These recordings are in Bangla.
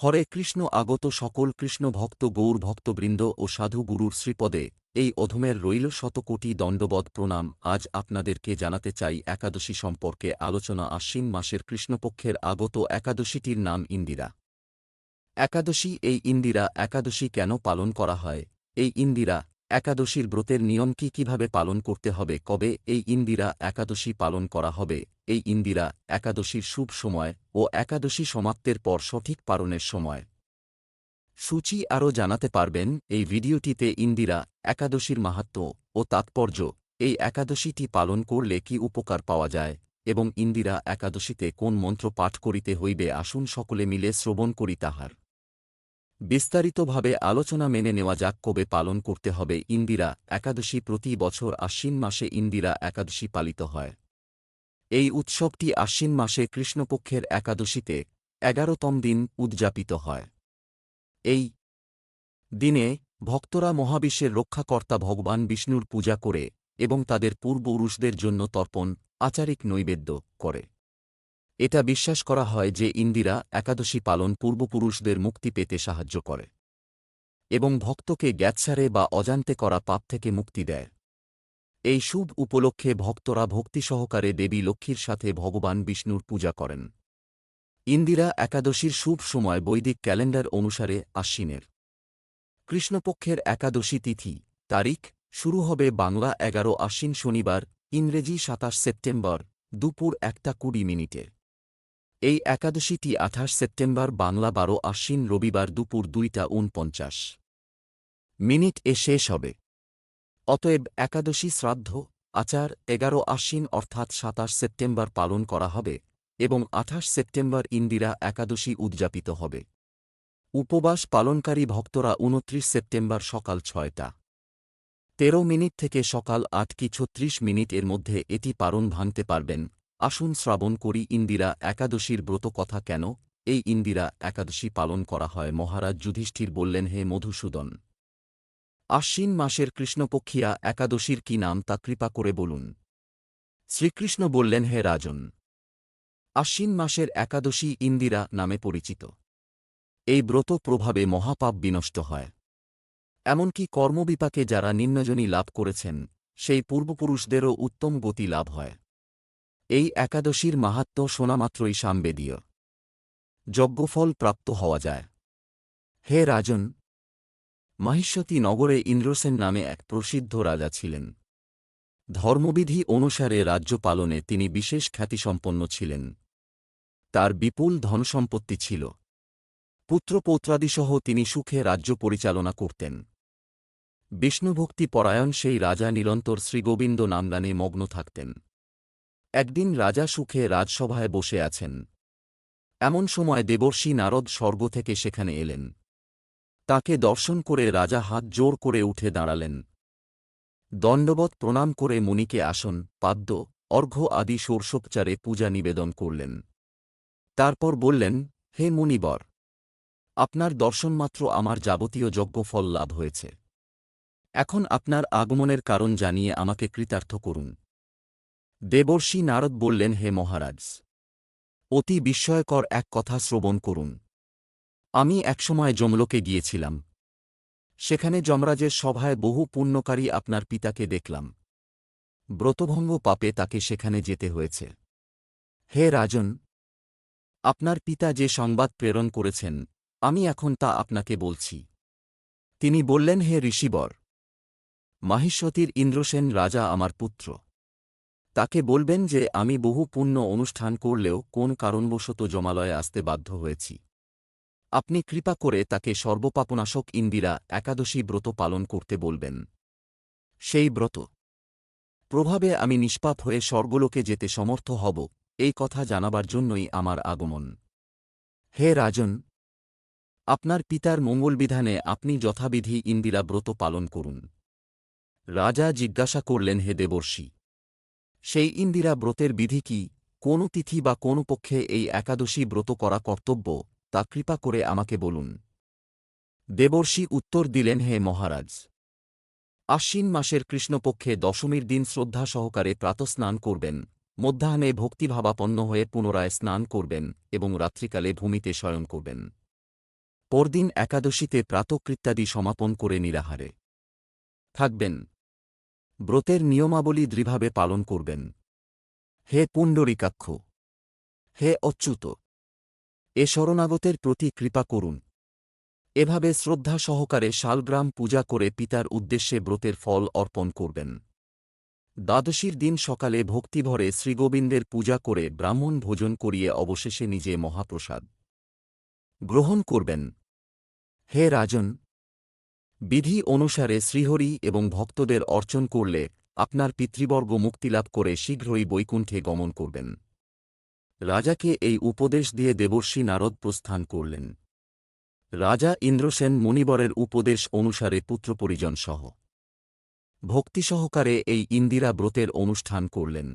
হরে কৃষ্ণ আগত সকল কৃষ্ণ ভক্ত গৌর ভক্তবৃন্দ ও সাধু গুরুর শ্রীপদে, এই অধমের রইল শতকোটি দণ্ডবধ প্রণাম। আজ আপনাদেরকে জানাতে চাই একাদশী সম্পর্কে আলোচনা আশ্বিন মাসের কৃষ্ণপক্ষের আগত একাদশীটির নাম ইন্দিরা। একাদশী, এই ইন্দিরা একাদশী কেন পালন করা হয়? এই ইন্দিরা একাদশীর ব্রতের নিয়ম কি কীভাবে পালন করতে হবে? কবে এই ইন্দিরা একাদশী পালন করা হবে? এই ইন্দিরা একাদশীর শুভ সময় ও একাদশী সমাপ্তের পর সঠিক পালনের সময়। সূচি আরও জানাতে পারবেন, এই ভিডিওটিতে ইন্দিরা একাদশীর মাহাত্ম্য ও তাৎপর্য, এই একাদশীটি পালন করলে কি উপকার পাওয়া যায় এবং ইন্দিরা একাদশীতে কোন মন্ত্র পাঠ করিতে হইবে আসুন সকলে মিলে শ্রবণ করি তাহার। বিস্তারিতভাবে আলোচনা মেনে নেওয়া যাক কবে পালন করতে হবে ইন্দিরা একাদশী প্রতি বছর আশ্বিন মাসে ইন্দিরা একাদশী পালিত হয়। এই উৎসবটি আশ্বিন মাসে কৃষ্ণপক্ষের একাদশীতে এগারোতম দিন উদযাপিত হয়। এই দিনে ভক্তরা মহাবিশ্বের রক্ষাকর্তা ভগবান বিষ্ণুর পূজা করে এবং তাদের পূর্বপুরুষদের জন্য তর্পণ, আচারিক নৈবেদ্য করে। এটা বিশ্বাস করা হয় যে ইন্দিরা একাদশী পালন পূর্বপুরুষদের মুক্তি পেতে সাহায্য করে এবং ভক্তকে জ্ঞাতসারে বা অজান্তে করা পাপ থেকে মুক্তি দেয়। এই শুভ উপলক্ষে ভক্তরা ভক্তি সহকারে দেবী লক্ষ্মীর সাথে ভগবান বিষ্ণুর পূজা করেন। ইন্দিরা একাদশীর শুভ সময় বৈদিক ক্যালেন্ডার অনুসারে আশ্বিনের কৃষ্ণপক্ষের একাদশী তিথি তারিখ শুরু হবে বাংলা এগারো আশ্বিন শনিবার ইংরেজি সাতাশ সেপ্টেম্বর দুপুর একটা কুড়ি মিনিটে। এই একাদশীটি আঠাশ সেপ্টেম্বর বাংলা বারো আশ্বিন রবিবার দুপুর দুইটা উনপঞ্চাশ মিনিট এ শেষ হবে। অতএব একাদশী শ্রাদ্ধ, আচার এগারো আশ্বিন অর্থাৎ সাতাশ সেপ্টেম্বর পালন করা হবে এবং আঠাশ সেপ্টেম্বর ইন্দিরা একাদশী উদযাপিত হবে। উপবাস পালনকারী ভক্তরা উনত্রিশ সেপ্টেম্বর সকাল ছয়টা। তেরো মিনিট থেকে সকাল আট কি ছত্রিশ মিনিট এর মধ্যে এটি পারণ ভাঙতে পারবেন। আসুন শ্রাবণ করি ইন্দিরা একাদশীর ব্রত কথা কেন? এই ইন্দিরা একাদশী পালন করা হয়। মহারাজ যুধিষ্ঠির বললেন, হে মধুসূদন! আশ্বিন মাসের কৃষ্ণপক্ষিয়া একাদশীর কি নাম তা কৃপা করে বলুন। শ্রীকৃষ্ণ বললেন, হে রাজন! আশ্বিন মাসের একাদশী ইন্দিরা নামে পরিচিত। এই ব্রত প্রভাবে মহাপাপ বিনষ্ট হয়। এমনকি কর্মবিপাকে যারা নিম্নজনী লাভ করেছেন, সেই পূর্বপুরুষদেরও উত্তম গতি লাভ হয়। এই একাদশীর মাহাত্ম শোনামাত্রই সামবেদীয়। যজ্ঞফল প্রাপ্ত হওয়া যায়। হে রাজন, মাহিষ্যতী নগরে ইন্দ্রসেন নামে এক প্রসিদ্ধ রাজা ছিলেন। ধর্মবিধি অনুসারে রাজ্য পালনে তিনি বিশেষ খ্যাতিসম্পন্ন ছিলেন। তার বিপুল ধনসম্পত্তি ছিল। পুত্রপৌত্রাদিসহ তিনি সুখে রাজ্য পরিচালনা করতেন। বিষ্ণুভক্তি পরায়ণ সেই রাজা নিরন্তর শ্রীগোবিন্দ নামদানে মগ্ন থাকতেন। একদিন রাজা সুখে রাজসভায় বসে আছেন। এমন সময় দেবর্ষী নারদ স্বর্গ থেকে সেখানে এলেন। তাকে দর্শন করে রাজা হাত জোর করে উঠে দাঁড়ালেন। দণ্ডবৎ প্রণাম করে মুনিকে আসন, পাদ্য, অর্ঘ্য আদি ষোড়শোপচারে পূজা নিবেদন করলেন। তারপর বললেন, হে মুনিবর, আপনার দর্শনমাত্র আমার যাবতীয় যজ্ঞফল লাভ হয়েছে। এখন আপনার আগমনের কারণ জানিয়ে আমাকে কৃতার্থ করুন। দেবর্ষী নারদ বললেন, হে মহারাজ, অতি বিস্ময়কর এক কথা শ্রবণ করুন। আমি একসময় যমলোকে গিয়েছিলাম। সেখানে যমরাজের সভায় বহু পুণ্যকারী আপনার পিতাকে দেখলাম। ব্রতভঙ্গ পাপে তাকে সেখানে যেতে হয়েছে। হে রাজন, আপনার পিতা যে সংবাদ প্রেরণ করেছেন, আমি এখন তা আপনাকে বলছি। তিনি বললেন, হে ঋষিবর, মাহিষ্যতির ইন্দ্রসেন রাজা আমার পুত্র। তাকে বলবেন যে, আমি বহু পুণ্য অনুষ্ঠান করলেও কোন কারণবশত জমালয়ে আসতে বাধ্য হয়েছি। আপনি কৃপা করে তাকে সর্বপাপনাশক ইন্দিরা একাদশী ব্রত পালন করতে বলবেন। সেই ব্রত। প্রভাবে আমি নিষ্পাপ হয়ে স্বর্গলোকে যেতে সমর্থ হব, এই কথা জানাবার জন্যই আমার আগমন। হে রাজন! আপনার পিতার মঙ্গলবিধানে আপনি যথাবিধি ইন্দিরা ব্রত পালন করুন। রাজা জিজ্ঞাসা করলেন, হে দেবর্ষী! সেই ইন্দিরা ব্রতের বিধি কি? কোন তিথি বা কোন পক্ষে এই একাদশী ব্রত করা কর্তব্য? তা কৃপা করে আমাকে বলুন। দেবর্ষী উত্তর দিলেন, হে মহারাজ! আশ্বিন মাসের কৃষ্ণপক্ষে দশমীর দিন শ্রদ্ধা সহকারে প্রাতস্নান করবেন। মধ্যাহ্নে ভক্তিভাবাপন্ন হয়ে পুনরায় স্নান করবেন এবং রাত্রিকালে ভূমিতে শয়ন করবেন। পরদিন একাদশীতে প্রাতকৃত্যাদি সমাপন করে নিরাহারে। থাকবেন। ব্রতের নিয়মাবলী দৃঢ়ভাবে পালন করবেন। হে পুণ্ডরিকাক্ষ, হে অচ্যুত, এ শরণাগতের প্রতি কৃপা করুন। এভাবে শ্রদ্ধা সহকারে শালগ্রাম পূজা করে পিতার উদ্দেশ্যে ব্রতের ফল অর্পণ করবেন। দ্বাদশীর দিন সকালে ভক্তিভরে শ্রীগোবিন্দের পূজা করে ব্রাহ্মণ ভোজন করিয়ে অবশেষে নিজে মহাপ্রসাদ গ্রহণ করবেন। হে রাজন বিধি অনুসারে শ্রীহরি এবং ভক্তদের অর্চন করলে আপনার পিতৃবর্গ মুক্তিলাভ করে শীঘ্রই বৈকুণ্ঠে গমন করবেন। রাজাকে এই উপদেশ দিয়ে দেবর্ষী নারদ প্রস্থান করলেন। রাজা ইন্দ্রসেন মুনিবরের উপদেশ অনুসারে পুত্রপরিজন সহ। ভক্তি সহকারে এই ইন্দিরা ব্রতের অনুষ্ঠান করলেন।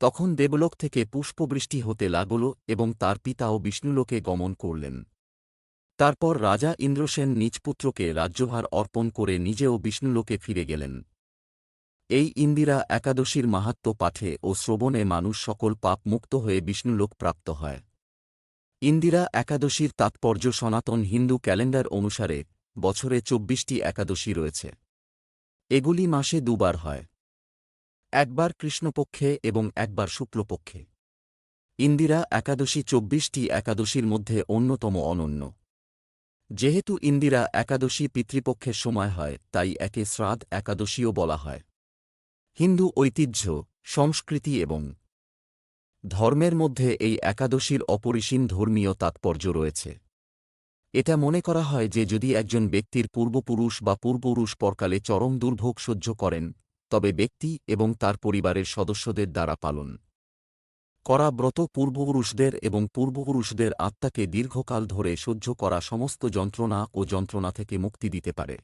তখন দেবলোক থেকে পুষ্পবৃষ্টি হতে লাগল এবং তার পিতাও বিষ্ণুলোকে গমন করলেন। তারপর রাজা ইন্দ্রসেন নিজ পুত্রকে রাজ্যভার অর্পণ করে নিজেও বিষ্ণুলোকে ফিরে গেলেন। এই ইন্দিরা একাদশীর মাহাত্ম পাঠে ও শ্রবণে মানুষ সকল পাপ মুক্ত হয়ে বিষ্ণুলোক প্রাপ্ত হয়। ইন্দিরা একাদশীর তাৎপর্য সনাতন হিন্দু ক্যালেন্ডার অনুসারে বছরে চব্বিশটি একাদশী রয়েছে। এগুলি মাসে দুবার হয়। একবার কৃষ্ণপক্ষে এবং একবার শুক্লপক্ষে। ইন্দিরা একাদশী চব্বিশটি একাদশীর মধ্যে অন্যতম অনন্য। যেহেতু ইন্দিরা একাদশী পিতৃপক্ষের সময় হয়, তাই একে শ্রাদ একাদশীও বলা হয়। হিন্দু ঐতিহ্য, সংস্কৃতি এবং ধর্মের মধ্যে এই একাদশীর অপরিসীম ধর্মীয় তাৎপর্য রয়েছে। এটা মনে করা হয় যে যদি একজন ব্যক্তির পূর্বপুরুষ বা পূর্বপুরুষ পরকালে চরম দুর্ভোগ সহ্য করেন, তবে ব্যক্তি এবং তার পরিবারের সদস্যদের দ্বারা পালন। করা ব্রত পূর্বপুরুষদের এবং পূর্বপুরুষদের আত্মাকে দীর্ঘকাল ধরে সহ্য করা সমস্ত যন্ত্রণা ও যন্ত্রণা থেকে মুক্তি দিতে পারে।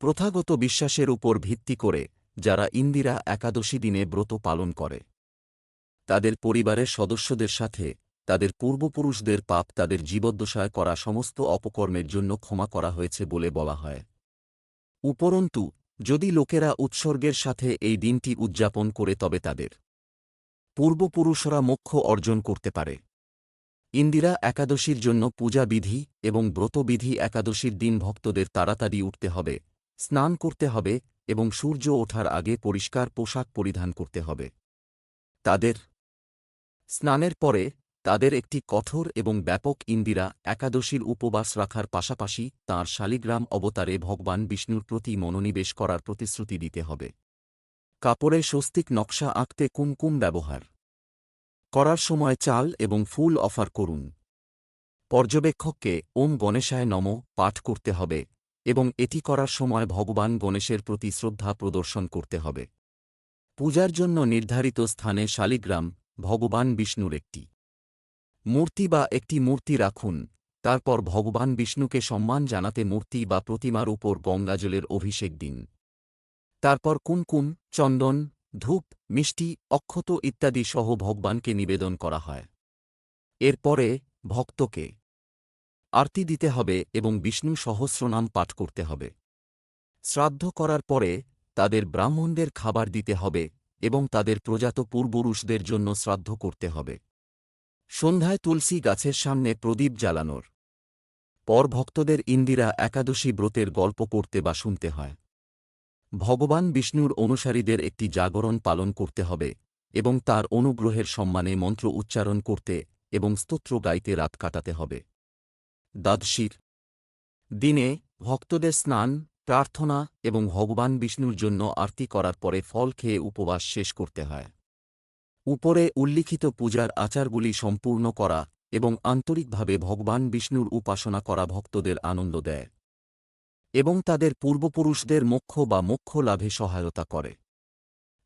প্রথাগত বিশ্বাসের উপর ভিত্তি করে যারা ইন্দিরা একাদশী দিনে ব্রত পালন করে, তাদের পরিবারের সদস্যদের সাথে তাদের পূর্বপুরুষদের পাপ তাদের জীবদ্দশায় করা সমস্ত অপকর্মের জন্য ক্ষমা করা হয়েছে বলে বলা হয়। উপরন্তু, যদি লোকেরা উৎসর্গের সাথে এই দিনটি উদযাপন করে তবে তাদের পূর্বপুরুষরা মোক্ষ অর্জন করতে পারে। ইন্দিরা একাদশীর জন্য পূজা বিধি এবং ব্রতবিধি একাদশীর দিন ভক্তদের তাড়াতাড়ি উঠতে হবে, স্নান করতে হবে এবং সূর্য ওঠার আগে পরিষ্কার পোশাক পরিধান করতে হবে। তাদের স্নানের পরে তাদের একটি কঠোর এবং ব্যাপক ইন্দিরা একাদশীর উপবাস রাখার পাশাপাশি তাঁর শালিগ্রাম অবতারে ভগবান বিষ্ণুর প্রতি মনোনিবেশ করার প্রতিশ্রুতি দিতে হবে। কাপড়ে স্বস্তিক নকশা আঁকতে কুমকুম ব্যবহার। করার সময় চাল এবং ফুল অফার করুন। পর্যবেক্ষককে ওম গণেশায় নম পাঠ করতে হবে এবং এটি করার সময় ভগবান গণেশের প্রতি শ্রদ্ধা প্রদর্শন করতে হবে। পূজার জন্য নির্ধারিত স্থানে শালিগ্রাম, ভগবান বিষ্ণুর একটি মূর্তি বা একটি মূর্তি রাখুন। তারপর ভগবান বিষ্ণুকে সম্মান জানাতে মূর্তি বা প্রতিমার উপর গঙ্গাজলের অভিষেক দিন। তারপর কুমকুম চন্দন, ধূপ, মিষ্টি, অক্ষত ইত্যাদি সহ ভগবানকে নিবেদন করা হয়। এরপরে ভক্তকে আরতি দিতে হবে এবং বিষ্ণু সহস্রনাম পাঠ করতে হবে। শ্রাদ্ধ করার পরে তাদের ব্রাহ্মণদের খাবার দিতে হবে এবং তাদের প্রজাত পূর্বপুরুষদের জন্য শ্রাদ্ধ করতে হবে। সন্ধ্যায় তুলসী গাছের সামনে প্রদীপ জ্বালানোর। পর ভক্তদের ইন্দিরা একাদশী ব্রতের গল্প করতে বা শুনতে হয়। ভগবান বিষ্ণুর অনুসারীদের একটি জাগরণ পালন করতে হবে এবং তার অনুগ্রহের সম্মানে মন্ত্র উচ্চারণ করতে এবং স্তোত্র গাইতে রাত কাটাতে হবে। দ্বাদশীর দিনে ভক্তদের স্নান, প্রার্থনা এবং ভগবান বিষ্ণুর জন্য আরতি করার পরে ফল খেয়ে উপবাস শেষ করতে হয়। উপরে উল্লিখিত পূজার আচারগুলি সম্পূর্ণ করা এবং আন্তরিকভাবে ভগবান বিষ্ণুর উপাসনা করা ভক্তদের আনন্দ দেয়। এবং তাদের পূর্বপুরুষদের মোক্ষ বা মোক্ষ লাভে সহায়তা করে।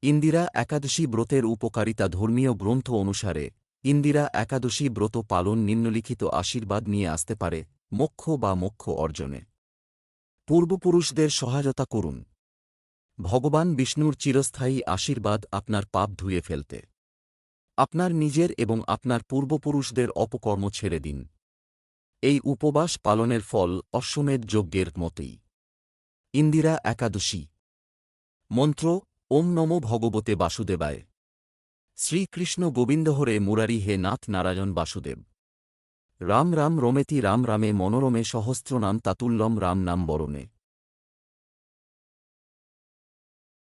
ইন্দিরা একাদশী ব্রতের উপকারিতা ধর্মীয় গ্রন্থ অনুসারে, ইন্দিরা একাদশী ব্রত পালন নিম্নলিখিত আশীর্বাদ নিয়ে আসতে পারে মোক্ষ বা মোক্ষ অর্জনে। পূর্বপুরুষদের সহায়তা করুন। ভগবান বিষ্ণুর চিরস্থায়ী আশীর্বাদ আপনার পাপ ধুয়ে ফেলতে। আপনার নিজের এবং আপনার পূর্বপুরুষদের অপকর্ম ছেড়ে দিন। এই উপবাস পালনের ফল অশ্বমেধ যজ্ঞের মতেই। ইন্দিরা একাদশী। মন্ত্র, ওম নমো ভগবতে বাসুদেবায়। শ্রীকৃষ্ণ গোবিন্দহরে মুরারি হে নাথ নারায়ণ বাসুদেব। রাম রাম রমেতি রাম রামে মনোরমে সহস্রনাম তাতুল্যম রাম নাম বরণে।